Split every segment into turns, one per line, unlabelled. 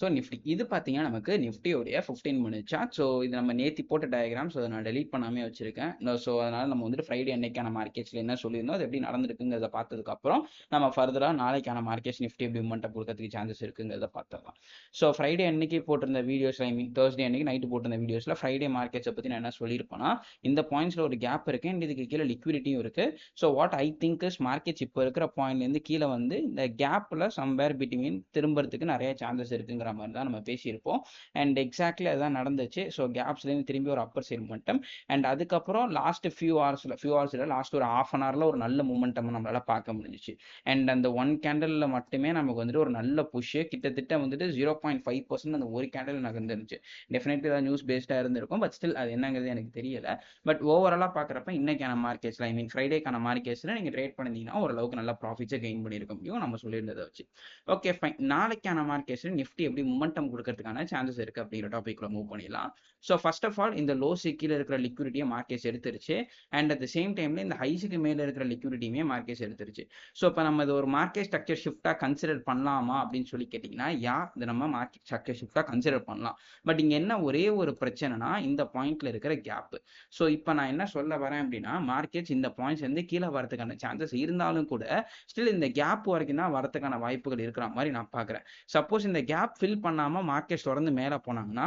So Nifty இது பார்த்தீங்கன்னா நமக்கு நிஃப்டியோடைய ஃபிஃப்டீன் மினிட் சார்ட் ஸோ இது நம்ம நேத்தி போட்ட டயக்ராம் ஸோ அதை நான் டெலீட் பண்ணாமே வச்சிருக்கேன். ஸோ அதனால நம்ம வந்துட்டு ஃப்ரைடே அன்னைக்கான மார்க்கெட்ஸ்ல என்ன சொல்லியிருந்தோம்? அது எப்படி நடந்திருக்குங்கிறத பார்த்ததுக்கப்புறம் நம்ம ஃபர்தராக நாளைக்கான மார்க்கெட்ஸ் நிஃப்டி எப்படி கொடுக்கறதுக்கு சான்சஸ் இருக்குங்கிறத பார்த்துக்கலாம் ஸோ ஃப்ரைடே அன்னைக்கு போட்டிருந்த வீடியோஸ் ஐ மீன் தேர்ஸ்டே அன்னைக்கு நைட்டு போட்டிருந்த வீடியோஸில் ஃப்ரைடே மார்க்கெட்ஸை பற்றி நான் என்ன சொல்லியிருப்பேன்னா இந்த பாயிண்ட்ஸில் ஒரு கேப் இருக்கு. அண்ட் இதுக்கு கீழே லிக்விடிட்டியும் இருக்கு. So what I think is markets இப்போ இருக்கிற பாயிண்ட்லேருந்து கீழே வந்து இந்த கேப்பில் சம்வேர் பிட்வீன் திரும்புறதுக்கு நிறைய சான்சஸ் இருக்குங்க. இருக்குங்கிற மாதிரி தான் நம்ம பேசியிருப்போம். அண்ட் எக்ஸாக்ட்லி அதுதான் நடந்துச்சு. ஸோ கேப்ஸ்லேருந்து திரும்பி ஒரு அப்பர் சைட் மூமெண்டம் அண்ட் அதுக்கப்புறம் லாஸ்ட் ஃபியூ ஹவர்ஸில் ஃபியூ ஹவர்ஸில் லாஸ்ட் ஒரு ஆஃப் அன் ஹவரில் ஒரு நல்ல மூமெண்டம் நம்மளால பார்க்க முடிஞ்சிச்சு. அண்ட் அந்த ஒன் கேண்டலில் மட்டுமே நமக்கு வந்துட்டு ஒரு நல்ல புஷ்ஷு கிட்டத்தட்ட வந்துட்டு ஜீரோ பாயிண்ட் ஃபைவ் பர்சன்ட் அந்த ஒரு கேண்டில் நகர்ந்துருந்துச்சு. டெஃபினெட்லி ஏதாவது நியூஸ் பேஸ்டாக இருந்திருக்கும். பட் ஸ்டில் அது என்னங்கிறது எனக்கு தெரியல. பட் ஓவராலாக பார்க்குறப்ப இன்னைக்கான மார்க்கெட்ஸில் ஐ மீன் ஃப்ரைடேக்கான மார்க்கெட்ஸில் நீங்கள் ட்ரேட் பண்ணிங்கன்னா ஓரளவுக்கு நல்லா ப்ராஃபிட்ஸை கெயின் பண்ணியிருக்க முடியும். நம்ம சொல்லியிருந்ததை வச்சு. ஓகே ஃபைன் நாளைக்கான மார்க்கெட்ஸில் நிஃப்டி எப்படி மொமெண்டம் கொடுக்கறதுக்கான சான்சஸ் இருக்கு அப்படிங்கிற டாபிக்ல மூவ் பண்ணிடலாம். ஸோ ஃபர்ஸ்ட் ஆஃப் ஆல் இந்த லோ கீழே இருக்கிற லிக்விடிட்டியை மார்க்கெட்ஸ் எடுத்துருச்சு. அண்ட் அட் த சேம் டைம்ல இந்த ஹைஸுக்கு மேலே இருக்கிற லிக்விடிட்டியுமே மார்க்கெட்ஸ் எடுத்துருச்சு. ஸோ இப்போ நம்ம இது ஒரு மார்க்கெட் ஸ்ட்ரக்சர் ஷிஃப்டாக கன்சிடர் பண்ணலாமா அப்படின்னு சொல்லி கேட்டிங்கன்னா யா இது நம்ம மார்க்கெட் ஸ்ட்ரக்சர் ஷிஃப்டாக கன்சிடர் பண்ணலாம். பட் இங்கே என்ன ஒரே ஒரு பிரச்சனைனா இந்த பாயிண்ட்ல இருக்கிற கேப் ஸோ இப்போ நான் என்ன சொல்ல வரேன் அப்படின்னா மார்க்கெட்ஸ் இந்த பாயிண்ட்ஸ் வந்து கீழே வரதுக்கான சான்சஸ் இருந்தாலும் கூட ஸ்டில் இந்த கேப் வரைக்கும் தான் வரதுக்கான வாய்ப்புகள் இருக்கிற மாதிரி நான் பார்க்குறேன். சப்போஸ் இந்த கேப் ஃபில் பண்ணாமல் மார்க்கெட்ஸ் தொடர்ந்து மேலே போனாங்கன்னா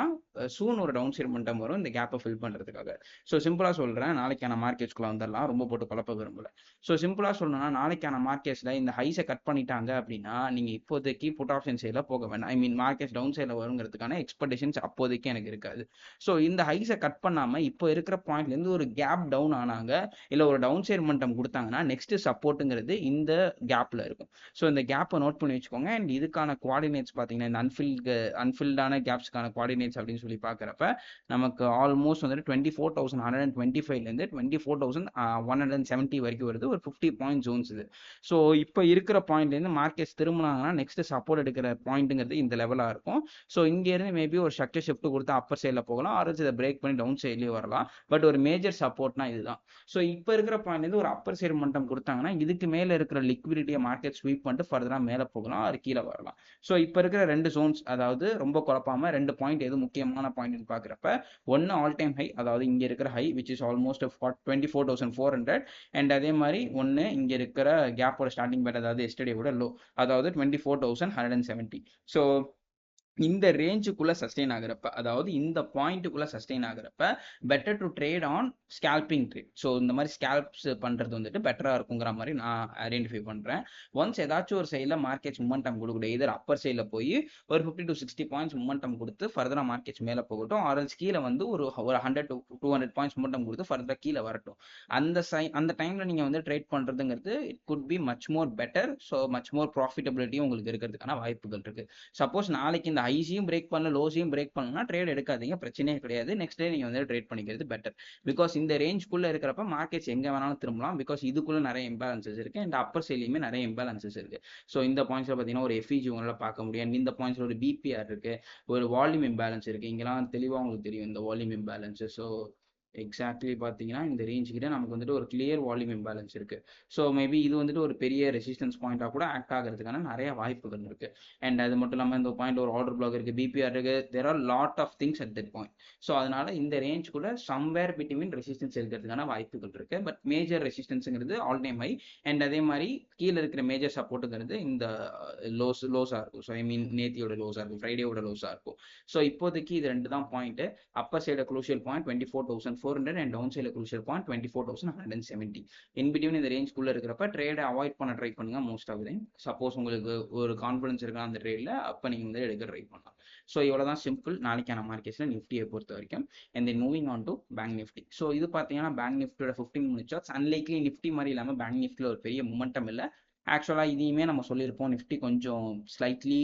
சூன் ஒரு டவுன் சைட் மட்டும் வரும். இந்த கேப்பை ஃபில் பண்ணுறதுக்காக ஸோ சிம்பிளாக சொல்கிறேன் நாளைக்கான மார்க்கெட்ஸ்க்குள்ள வந்துடலாம். ரொம்ப போட்டு குழப்ப விரும்பல. ஸோ சிம்பிளாக சொல்லணும்னா நாளைக்கான மார்க்கெட்ஸில் இந்த ஹைஸை கட் பண்ணிட்டாங்க அப்படின்னா நீங்கள் இப்போதைக்கு புட் ஆப்ஷன் சைடில் போக வேண்டாம் ஐ மீன் மார்க்கெட்ஸ் டவுன் சைடில் வருங்கிறதுக்கான எக்ஸ்பெக்டேஷன்ஸ் அப்போதைக்கு எனக்கு இருக்காது. ஸோ இந்த ஹைஸை கட் பண்ணாமல் இப்போ இருக்கிற பாயிண்ட்லேருந்து ஒரு கேப் டவுன் ஆனாங்க இல்லை ஒரு டவுன் சைட் மட்டம் கொடுத்தாங்கன்னா நெக்ஸ்ட் சப்போர்ட்டுங்கிறது இந்த கேப்பில் இருக்கும். ஸோ இந்த கேப்பை நோட் பண்ணி வச்சுக்கோங்க. அண்ட் இதுக்கான குவாடினேட்ஸ் பார்த்தீங்கன்னா இந்த அன்ஃபில்டு அன்ஃபில்டான கேப்ஸ்க்கான குவாடினேட்ஸ் அப்படின்னு சொல்லி பார்க்குறப்ப நமக்கு ஆல்மோஸ்ட் வந்துட்டு twenty four thousand hundred and twenty ஃபைவ்லேருந்து twenty four thousand one hundred and seventy வரைக்கும் வருது. ஒரு ஃபிஃப்டி பாயிண்ட் ஜோன்ஸ் இது. ஸோ இப்போ இருக்கிற பாயிண்ட்லேருந்து மார்க்கெட்ஸ் திரும்பினாங்கன்னா நெக்ஸ்ட் சப்போர்ட் எடுக்கிற பாயிண்ட்டுங்கிறது இந்த லெவலாக இருக்கும். ஸோ இங்கேருந்து மேபி ஒரு ஸ்ட்ரக்சர் ஷிஃப்ட் கொடுத்து அப்பர் சைடில் போகலாம் ஆரஞ்சு இதை பிரேக் பண்ணி டவுன் சைட்லேயும் வரலாம். பட் ஒரு மேஜர் சப்போர்ட்னா இதுதான். ஸோ இப்போ இருக்கிற பாயிண்ட்லேருந்து ஒரு அப்பர் சைடு மட்டம் கொடுத்தாங்கன்னா இதுக்கு மேலே இருக்கிற லிக்விடிட்டியை மார்க்கெட் ஸ்வீப் பண்ணிட்டு ஃபர்தராக மேலே போகலாம் அது கீழே வரலாம். ஸோ இப்போ இருக்கிற ரெண்டு ஜோன்ஸ் அதாவது ரொம்ப குழப்பாம ரெண்டு பாயிண்ட் எது முக்கியமான பாயிண்ட்னு பார்க்குறப்ப ஒன்று ஆல் டைம் ஹை அதாவது இங்கே இருக்கிற high which is almost twenty four thousand four hundred and அதே மாதிரி ஒன்று இங்கே இருக்கிற கேப்போட ஸ்டார்டிங் பேட் அதாவது எஸ்டடியோட லோ அதாவது twenty four thousand hundred and seventy so இந்த ரேஞ்சுக்குள்ள சஸ்டெயின் ஆகுறப்ப அதாவது இந்த பாயிண்ட்டுக்குள்ள sustain ஆகுறப்ப better to trade on scalping trade so இந்த மாதிரி ஸ்கேல்ப்ஸ் பண்றது வந்துட்டு பெட்டரா இருக்குங்கிற மாதிரி நான் ஐடென்டிஃபை பண்றேன். ஒன்ஸ் ஏதாச்சும் ஒரு சைடில் மார்க்கெட்ஸ் மூமெண்டம் கொடுக்கணும் இதர் அப்பர் சைடில் போய் ஒரு fifty to sixty points momentum கொடுத்து ஃபர்தரா மார்க்கெட்ஸ் மேலே போகட்டும். ஆரல்ஸ் கீழே வந்து ஒரு ஒரு hundred to two hundred points momentum கொடுத்து ஃபர்தரா கீழே வரட்டும். அந்த சை அந்த டைம்ல நீங்க வந்து ட்ரேட் பண்றதுங்கிறது it could be much more better so much more ப்ராஃபிட்டபிலிட்டியும் உங்களுக்கு இருக்கிறதுக்கான வாய்ப்புகள் இருக்கு. சப்போஸ் நாளைக்கு இந்த ஹைஸையும் பிரேக் பண்ணல லோஸையும் பிரேக் பண்ணணும்னா ட்ரேட் எடுக்காதீங்க பிரச்சனையே கிடையாது. நெக்ஸ்ட் டே நீங்கள் வந்து ட்ரேட் பண்ணிக்கிறது பெட்டர் பிகாஸ் இந்த ரேஞ்சுக்குள்ளே இருக்கிறப்ப மார்க்கெட்ஸ் எங்கே வேணாலும் திரும்பலாம். பிகாஸ் இதுக்குள்ள நிறைய இம்பேலன்சஸ் இருக்கு. அண்ட் அப்பர் சைட்லையுமே நிறைய இம்பேலன்சஸ் இருக்கு. ஸோ இந்த பாயிண்ட்ஸில் பார்த்தீங்கன்னா ஒரு எஃப்இஜி உங்களால் பார்க்க முடியும். இந்த பாயிண்ட்ஸில் ஒரு பிபிஆர் இருக்கு. ஒரு வால்யூம் இம்பேலன்ஸ் இருக்கு. இங்கெல்லாம் தெளிவாக உங்களுக்கு தெரியும் இந்த வால்யூம் இம்பேலன்ஸ் ஸோ எக்ஸாக்ட்லி பார்த்தீங்கன்னா இந்த ரேஞ்ச் கிட்ட நமக்கு வந்துட்டு ஒரு கிளியர் வால்யூம் இம்பேலன்ஸ் இருக்கு. ஸோ மேபி இது வந்துட்டு ஒரு பெரிய ரெசிஸ்டன்ஸ் பாயிண்டாக கூட ஆக்ட் ஆகிறதுக்கான நிறைய வாய்ப்புகள் இருக்கு. அண்ட் அது மட்டும் இல்லாமல் இந்த பாயிண்ட் ஒரு ஆர்டர் பிளாக் இருக்கு பிபிஆர் இருக்கு. There are lot of things at that point so அதனால இந்த ரேஞ்ச் கூட சம்வேர் பிட்வீன் ரெசிஸ்டன்ஸ் இருக்கிறதுக்கான வாய்ப்புகள் இருக்கு. பட் மேஜர் ரெசிஸ்டன்ஸுங்கிறது ஆல் டைம் ஹை அண்ட் அதே மாதிரி கீழே இருக்கிற மேஜர் சப்போர்ட்டுங்கிறது இந்த uh, லோஸ் லோஸாக இருக்கும். ஸோ ஐ மீன் நேத்தியோட லோஸாக இருக்கும் ஃப்ரைடேயோட லோஸாக இருக்கும். ஸோ இப்போதைக்கு இது ரெண்டு தான் point upper side crucial point twenty four thousand four hundred and down சைடில் crucial point twenty four thousand hundred and seventy in between இந்த ரேஞ்ச்குள்ள இருக்கிறப்ப ட்ரேடை அவாய்ட் பண்ண ட்ரை பண்ணுங்க மோஸ்ட் ஆஃப் தைம் சப்போஸ் உங்களுக்கு ஒரு கான்ஃபிடன்ஸ் இருக்கா அந்த ட்ரேடில் அப்போ நீங்கள் வந்து எடுக்க ட்ரை பண்ணலாம். ஸோ இவ்வளோ தான் சிம்பிள் நாளைக்கான மார்க்கெட்ஸில் நிஃப்டியை பொறுத்த வரைக்கும். And then moving on to bank Nifty so இது பார்த்தீங்கன்னா பேங்க் நிஃப்டியோட ஃபிஃப்டின் மினிட்ஸ் அன்லைக்லி நிஃப்டி மாதிரி இல்லாமல் பேங்க் நிஃப்டியில் ஒரு பெரிய மூமெண்டம் இல்லை. ஆக்சுவலாக இதையுமே நம்ம சொல்லியிருப்போம். நிஃப்டி கொஞ்சம் ஸ்லைட்லி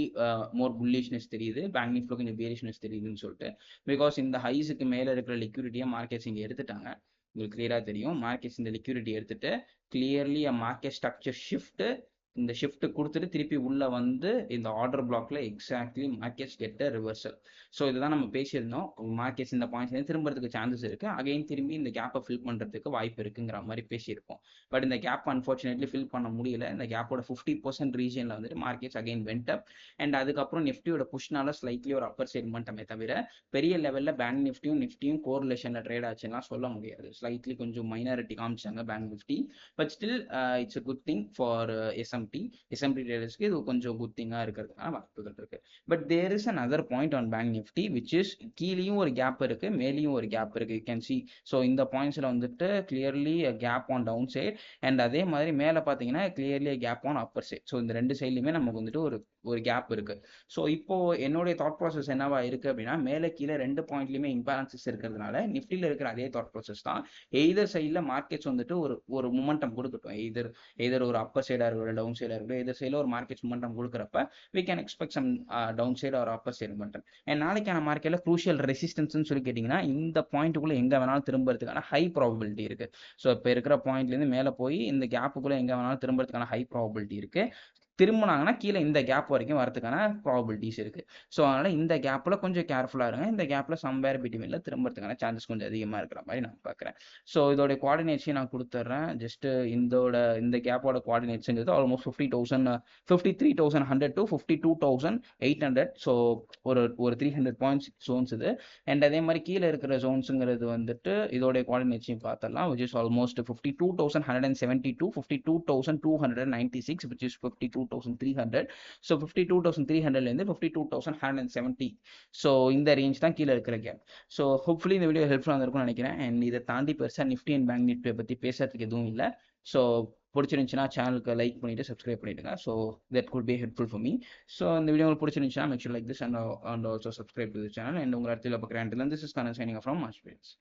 மோர் புல்லிஷ்னஸ் தெரியுது. பேங்க் நிஃப்டியில் கொஞ்சம் பேரிஷ்னஸ் தெரியுதுன்னு சொல்லிட்டு. பிகாஸ் இந்த ஹைஸுக்கு மேலே இருக்கிற லிக்யூரிட்டியை மார்க்கெட்ஸ் இங்கே எடுத்துட்டாங்க. உங்களுக்கு கிளியராக தெரியும். மார்க்கெட்ஸ் இந்த லிக்யூரிட்டி எடுத்துட்டு கிளியர்லி அ மார்க்கெட் ஸ்ட்ரக்சர் ஷிஃப்ட்டு இந்த ஷிஃப்ட் கொடுத்துட்டு திருப்பி உள்ள வந்து இந்த ஆர்டர் பிளாக்ல எக்ஸாக்ட்லி மார்க்கெட்ஸ் கெட்ட ரிவர்சல் ஸோ இதுதான் நம்ம பேசியிருந்தோம். மார்க்கெட்ஸ் இந்த பாயிண்ட்ஸ் திரும்புறதுக்கு சான்சஸ் இருக்கு. அகைன் திரும்பி இந்த கேப்பை ஃபில் பண்றதுக்கு வாய்ப்பு இருக்குங்கிற மாதிரி பேசியிருப்போம். பட் இந்த கேப் அன்ஃபார்ச்சுனேட்லி ஃபில் பண்ண முடியல. இந்த கேப்போட ஃபிஃப்டி பர்சன்ட் ரீஜன்ல வந்துட்டு markets again went up and அதுக்கப்புறம் நிஃப்டியோட புஷ்னால ஸ்லைட்லி ஒரு அப்பர் சைட் மட்டுமே தவிர பெரிய லெவல்ல பேங்க் நிஃப்டியும் நிஃப்டியும் கோரிலேஷன்ல ட்ரேட் ஆச்சுன்னா சொல்ல முடியாது. ஸ்லைட்லி கொஞ்சம் மைனாரிட்டி காமிச்சாங்க bank Nifty but still it's a good thing for SMT SMT ட்ரேடர்ஸ்க்கு இது கொஞ்சம் குட் திங்காக இருக்கிறதுக்கான வாய்ப்புகள் இருக்கு. But there is an other point on bank Nifty which is கீழேயும் ஒரு கேப் இருக்கு மேலேயும் ஒரு கேப் இருக்கு. யூ கேன் சி ஸோ இந்த பாயிண்ட்ஸ்ல வந்துட்டு clearly gap on down side and அதே மாதிரி மேலே பார்த்தீங்கன்னா clearly gap on upper side so இந்த ரெண்டு சைட்லையுமே நமக்கு வந்துட்டு ஒரு ஒரு கேப் இருக்கு. ஸோ இப்போ என்னுடைய தாட் ப்ராசஸ் என்னவா இருக்கு அப்படின்னா மேலே கீழே ரெண்டு பாயிண்ட்லையுமே இம்பேலன்சஸ் இருக்கிறதுனால நிஃப்டியில் இருக்கிற அதே தாட் ப்ராசஸ் தான் எய்தர் சைடில் மார்க்கெட்ஸ் வந்துட்டு ஒரு ஒரு மூமெண்டம் கொடுக்கட்டும். எய்தர் எய்தர் ஒரு அப்பர் சைடாக இருக்கட்டும் டவுன் சைடாக இருக்கட்டும் எதிர் சைடில் ஒரு மார்க்கெட்ஸ் மூமெண்டம் கொடுக்குறப்ப we can expect some down side ஒரு அப்பர் சைடு மூமெண்டம் என் நாளைக்கான மார்க்கெட்டில் க்ரூஷியல் ரெசிஸ்டன்ஸ்னு சொல்லி கேட்டிங்கன்னா இந்த பாயிண்ட்டுக்குள்ளே எங்கே வேணாலும் திரும்புறதுக்கான ஹை ப்ராபபிலிட்டி இருக்கு. ஸோ இப்போ இருக்கிற பாயிண்ட்லேருந்து மேலே போய் இந்த கேப்புக்குள்ளே எங்கே வேணாலும் திரும்புறதுக்கான ஹை ப்ராபபிலிட்டி இருக்கு. திரும்பினாங்கன்னா கீழே இந்த கேப் வரைக்கும் வரதுக்கான ப்ராபபிலிட்டிஸ் இருக்கு. ஸோ அதனால இந்த கேப்பில் கொஞ்சம் கேர்ஃபுல்லாக இருங்க. இந்த கேப்பில் சம்பேர் பிட்வீனில் திரும்புறதுக்கான சான்சஸ் கொஞ்சம் அதிகமாக இருக்கிற மாதிரி நான் பார்க்குறேன். ஸோ இதோட குவாடினேட்ஸையும் நான் கொடுத்துட்றேன். ஜஸ்ட் இதோட இந்த கேப்போட குவாடினேட்ஸுங்கிறது almost fifty thousand fifty three thousand hundred to fifty two thousand eight hundred so ஒரு ஒரு த்ரீ ஹண்ட்ரட் பாயிண்ட்ஸ் ஜோன்ஸ் இது. அண்ட் அதே மாதிரி கீழே இருக்கிற ஜோன்ஸுங்கிறது வந்துட்டு இதோட குவாடினேட்ஸையும் பார்த்தலாம் which is almost fifty two thousand hundred and seventy to fifty two thousand two hundred ninety six which is fifty two thousand three hundred so fifty two thousand three ஹண்ட்ரட்லேருந்து fifty two thousand hundred and seventy so இந்த range தான் கீழே இருக்கிற gap so hopefully இந்த video ஹெல்ப்ஃபுல்லாக இருந்திருக்கும்னு நினைக்கிறேன். And இதை தாண்டி பெருசாக நிஃப்டி அண்ட் பேங்க் நிஃப்டியை பற்றி பேசுறதுக்கு எதுவும் இல்லை. ஸோ பிடிச்சிருந்துச்சுன்னா சேனலுக்கு லைக் பண்ணிட்டு சப்ஸ்கிரைப் பண்ணிடுங்க. So that could be helpful for me so இந்த வீடியோ உங்களுக்கு பிடிச்சிருந்துச்சுன்னா make like this and and also subscribe to channel and உங்கள் இடத்துல பார்க்குறேன் this is Kanan signing from மாஸ்பீரியன்ஸ்